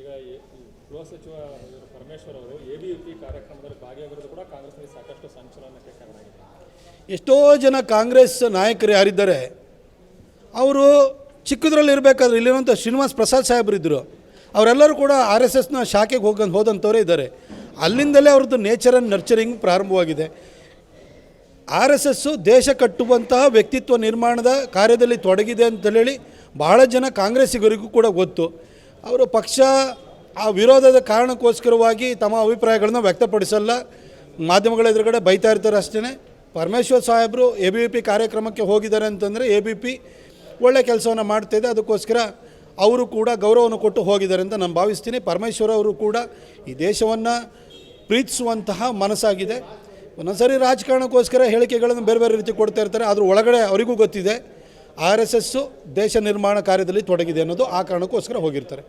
ಈಗ ಗೃಹ ಸಚಿವ ಪರಮೇಶ್ವರ್ ಅವರು ಎ ಬಿ ಯು ಪಿ ಕಾರ್ಯಕ್ರಮದಲ್ಲಿ ಭಾಗಿಯಾಗಿರೋದು ಕೂಡ ಕಾಂಗ್ರೆಸ್ನಲ್ಲಿ ಸಾಕಷ್ಟು ಸಂಚಲನಕ್ಕೆ ಕಾರಣ ಎಷ್ಟೋ ಜನ ಕಾಂಗ್ರೆಸ್ ನಾಯಕರು ಯಾರಿದ್ದಾರೆ, ಅವರು ಚಿಕ್ಕದ್ರಲ್ಲಿ ಇರಬೇಕಾದ್ರೆ ಇಲ್ಲಿರುವಂಥ ಶ್ರೀನಿವಾಸ್ ಪ್ರಸಾದ್ ಸಾಹೇಬರು ಇದ್ದರು. ಅವರೆಲ್ಲರೂ ಕೂಡ ಆರ್ ಎಸ್ ಎಸ್ನ ಶಾಖೆಗೆ ಹೋಗ ಹೋದಂಥವರೇ ಇದ್ದಾರೆ. ಅಲ್ಲಿಂದಲೇ ಅವ್ರದ್ದು ನೇಚರ್ ಆ್ಯಂಡ್ ನರ್ಚರಿಂಗ್ ಪ್ರಾರಂಭವಾಗಿದೆ. ಆರ್ ಎಸ್ ಎಸ್ಸು ದೇಶ ಕಟ್ಟುವಂತಹ ವ್ಯಕ್ತಿತ್ವ ನಿರ್ಮಾಣದ ಕಾರ್ಯದಲ್ಲಿ ತೊಡಗಿದೆ ಅಂತ ಹೇಳಿ ಬಹಳ ಜನ ಕಾಂಗ್ರೆಸ್ಸಿಗರಿಗೂ ಕೂಡ ಗೊತ್ತು. ಅವರು ಪಕ್ಷ ಆ ವಿರೋಧದ ಕಾರಣಕ್ಕೋಸ್ಕರವಾಗಿ ತಮ್ಮ ಅಭಿಪ್ರಾಯಗಳನ್ನು ವ್ಯಕ್ತಪಡಿಸಲ್ಲ. ಮಾಧ್ಯಮಗಳ ಎದುರುಗಡೆ ಬೈತಾ ಇರ್ತಾರೆ ಅಷ್ಟೇ ಪರಮೇಶ್ವರ್ ಸಾಹೇಬರು ಎ ಬಿ ಪಿ ಕಾರ್ಯಕ್ರಮಕ್ಕೆ ಹೋಗಿದ್ದಾರೆ ಅಂತಂದರೆ ಎ ಬಿ ಪಿ ಒಳ್ಳೆ ಕೆಲಸವನ್ನು ಮಾಡ್ತಾಯಿದೆ ಅದಕ್ಕೋಸ್ಕರ ಅವರು ಕೂಡ ಗೌರವವನ್ನು ಕೊಟ್ಟು ಹೋಗಿದ್ದಾರೆ ಅಂತ ನಾನು ಭಾವಿಸ್ತೀನಿ. ಪರಮೇಶ್ವರ್ ಅವರು ಕೂಡ ಈ ದೇಶವನ್ನು ಪ್ರೀತಿಸುವಂತಹ ಮನಸ್ಸಾಗಿದೆ. ಒಂದೊಂದ್ಸರಿ ರಾಜಕಾರಣಕ್ಕೋಸ್ಕರ ಹೇಳಿಕೆಗಳನ್ನು ಬೇರೆ ಬೇರೆ ರೀತಿ ಕೊಡ್ತಾ ಇರ್ತಾರೆ. ಆದರೂ ಒಳಗಡೆ ಅವರಿಗೂ ಗೊತ್ತಿದೆ. ಆರ್ ಎಸ್ ಎಸ್ಸು ದೇಶ ನಿರ್ಮಾಣ ಕಾರ್ಯದಲ್ಲಿ ತೊಡಗಿದೆ ಅನ್ನೋದು ಆ ಕಾರಣಕ್ಕೋಸ್ಕರ ಹೋಗಿರ್ತಾರೆ.